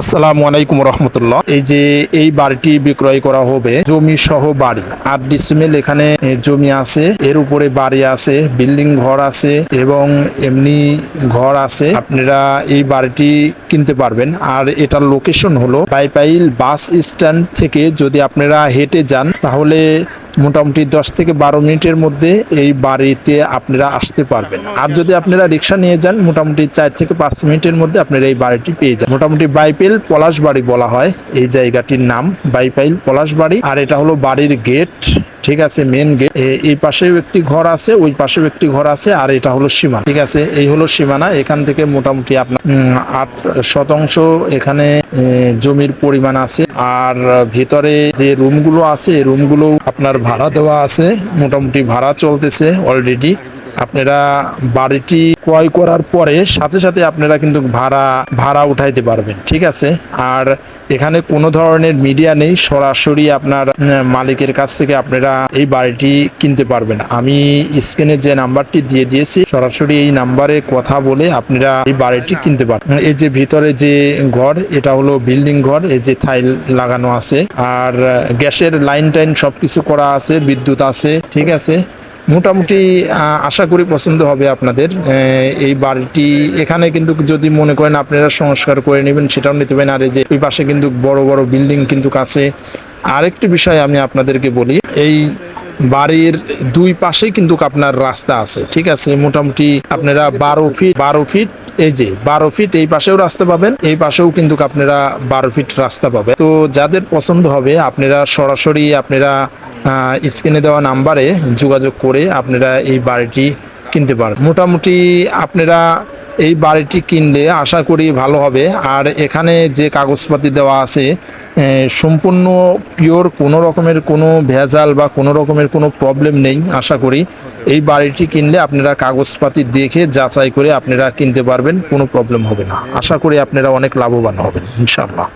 আসসালামু আলাইকুম রহমতুল্লাহ। এই যে এই বাড়িটি বিক্রয় করা হবে জমি সহ বাড়ি। আট ডিসিমেল এখানে জমি আছে। এর উপরে বাড়ি আছে, বিল্ডিং ঘর আছে এবং এমনি ঘর আছে। আপনারা এই বাড়িটি কিনতে পারবেন। আর এটার লোকেশন হলো পাইপাইল বাস স্ট্যান্ড থেকে যদি আপনারা হেঁটে যান, তাহলে মোটামুটি দশ থেকে বারো মিনিটের মধ্যে এই বাড়িতে আপনারা আসতে পারবেন। আর যদি আপনারা রিক্সা নিয়ে যান, মোটামুটি চার থেকে পাঁচ মিনিটের মধ্যে আপনারা এই বাড়িটি পেয়ে যান মোটামুটি বাইপেল পলাশ বাড়ি বলা হয়, এই জায়গাটির নাম, বাইপাইল পলাশ বাড়ি আর এটা হলো বাড়ির গেট। ঠিক আছে মেন গেট এই পাশেও একটি ঘর আছে, ওই পাশেও একটি ঘর আছে, আর এটা হলো সীমানা ঠিক আছে, এই হলো সীমানা, এখান থেকে মোটামুটি আপনার আট শতাংশ এখানে জমির পরিমাণ আছে। আর ভিতরে যে রুমগুলো আছে রুমগুলো আপনার ভাড়া দেওয়া আছে, মোটামুটি ভাড়া চলতেছে অলরেডি আপনারা বাড়িটি ক্রয় করার পরে সাথে সাথে আপনারা কিন্তু ভাড়া ভাড়া উঠাইতে পারবেন, ঠিক আছে? আর এখানে কোনো ধরনের মিডিয়া নেই, সরাসরি আপনার মালিকের কাছ থেকে আপনারা এই বাড়িটি কিনতে পারবেন। আমি স্ক্রিনে যে নাম্বারটি দিয়ে দিয়েছি, সরাসরি এই নাম্বারে কথা বলে আপনারা এই বাড়িটি কিনতে পারবেন। এই যে ভিতরে যে ঘর, এটা হলো বিল্ডিং ঘর, এই যে থাইল লাগানো আছে। আর গ্যাসের লাইন টাইন সবকিছু করা আছে, বিদ্যুৎ আছে, ঠিক আছে? মোটামুটি আশা করি পছন্দ হবে আপনাদের। এই বাড়িটি এখানে কিন্তু যদি মনে করেন আপনারা সংস্কার করে নেবেন, সেটাও নিতে পারেন। আর এই যে ওই পাশে কিন্তু বড় বড় বিল্ডিং কিন্তু কাছে। আরেকটি বিষয় আমি আপনাদেরকে বলি, এই বাড়ির দুই পাশে কিন্তু আপনার রাস্তা আছে, ঠিক আছে? মোটামুটি আপনারা বারো ফিট বারো ফিট এই যে বারো ফিট এই পাশেও রাস্তা পাবেন, এই পাশেও কিন্তু আপনারা বারো ফিট রাস্তা পাবেন। তো যাদের পছন্দ হবে, আপনারা সরাসরি আপনারা স্ক্রিনে দেওয়া নাম্বারে যোগাযোগ করে আপনারা এই বাড়িটি কিনতে পারেন মোটামুটি আপনারা এই বাড়িটি কিনলে আশা করি ভালো হবে। আর এখানে যে কাগজপাতি দেওয়া আছে সম্পূর্ণ পিওর কোনো রকমের কোনো ভেজাল বা কোনো রকমের কোনো প্রবলেম নেই, আশা করি। এই বাড়িটি কিনলে আপনারা কাগজপাতি দেখে যাচাই করে আপনারা কিনতে পারবেন, কোনো প্রবলেম হবে না। আশা করি আপনারা অনেক লাভবান হবেন, ইনশাআল্লাহ।